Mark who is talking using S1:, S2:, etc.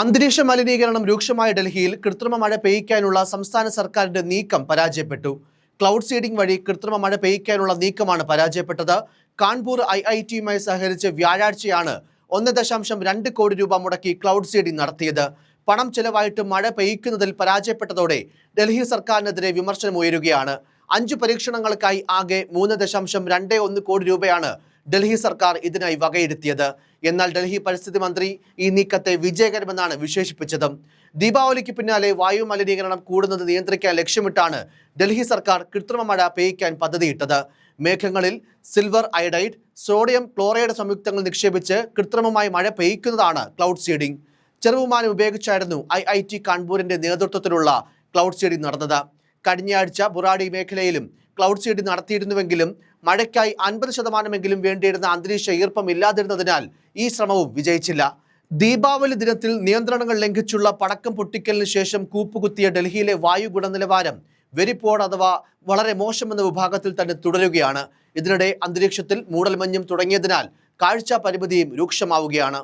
S1: അന്തരീക്ഷ മലിനീകരണം രൂക്ഷമായ ഡൽഹിയിൽ കൃത്രിമ മഴ പെയ്യ്ക്കാനുള്ള സംസ്ഥാന സർക്കാരിന്റെ നീക്കം പരാജയപ്പെട്ടു. ക്ലൗഡ് സീഡിംഗ് വഴി കൃത്രിമ മഴ പെയ്യ്ക്കാനുള്ള നീക്കമാണ് പരാജയപ്പെട്ടത്. കാൺപൂർ ഐ ഐ ടിയുമായി സഹകരിച്ച് വ്യാഴാഴ്ചയാണ് ഒന്ന് ദശാംശം രണ്ട് കോടി രൂപ മുടക്കി ക്ലൗഡ് സീഡിംഗ് നടത്തിയത്. പണം ചെലവായിട്ട് മഴ പെയ്യ്ക്കുന്നതിൽ പരാജയപ്പെട്ടതോടെ ഡൽഹി സർക്കാരിനെതിരെ വിമർശനം ഉയരുകയാണ്. അഞ്ച് പരീക്ഷണങ്ങൾക്കായി ആകെ മൂന്ന് ദശാംശം രണ്ട് ഒന്ന് കോടി രൂപയാണ് ഡൽഹി സർക്കാർ ഇതിനായി വകയിരുത്തിയത്. എന്നാൽ ഡൽഹി പരിസ്ഥിതി മന്ത്രി ഈ നീക്കത്തെ വിജയകരമെന്നാണ് വിശേഷിപ്പിച്ചത്. ദീപാവലിക്ക് പിന്നാലെ വായു മലിനീകരണം കൂടുന്നത് നിയന്ത്രിക്കാൻ ലക്ഷ്യമിട്ടാണ് ഡൽഹി സർക്കാർ കൃത്രിമ മഴ പെയ്യ്ക്കാൻ പദ്ധതിയിട്ടത്. മേഘങ്ങളിൽ സിൽവർ അയഡൈഡ് സോഡിയം ക്ലോറൈഡ് സംയുക്തങ്ങൾ നിക്ഷേപിച്ച് കൃത്രിമമായി മഴ പെയ്യ്ക്കുന്നതാണ് ക്ലൗഡ് സീഡിംഗ്. ചെറുവിമാനം ഉപയോഗിച്ചായിരുന്നു ഐ ഐ ടി കാൺപൂരിന്റെ നേതൃത്വത്തിലുള്ള ക്ലൗഡ് സീഡിംഗ് നടന്നത്. കഴിഞ്ഞയാഴ്ച ബുറാഡി മേഖലയിലും ക്ലൗഡ് സീഡിംഗ് നടത്തിയിരുന്നുവെങ്കിലും മഴയ്ക്കായി അൻപത് ശതമാനമെങ്കിലും വേണ്ടിയിരുന്ന അന്തരീക്ഷ ഈർപ്പം ഇല്ലാതിരുന്നതിനാൽ ഈ ശ്രമവും വിജയിച്ചില്ല. ദീപാവലി ദിനത്തിൽ നിയന്ത്രണങ്ങൾ ലംഘിച്ചുള്ള പടക്കം പൊട്ടിക്കലിന് ശേഷം കൂപ്പുകുത്തിയ ഡൽഹിയിലെ വായു ഗുണനിലവാരം വെരിപ്പോഡ് അഥവാ വളരെ മോശമെന്ന വിഭാഗത്തിൽ തന്നെ തുടരുകയാണ്. ഇതിനിടെ അന്തരീക്ഷത്തിൽ മൂടൽമഞ്ഞും തുടങ്ങിയതിനാൽ കാഴ്ച പരിമിതിയും രൂക്ഷമാവുകയാണ്.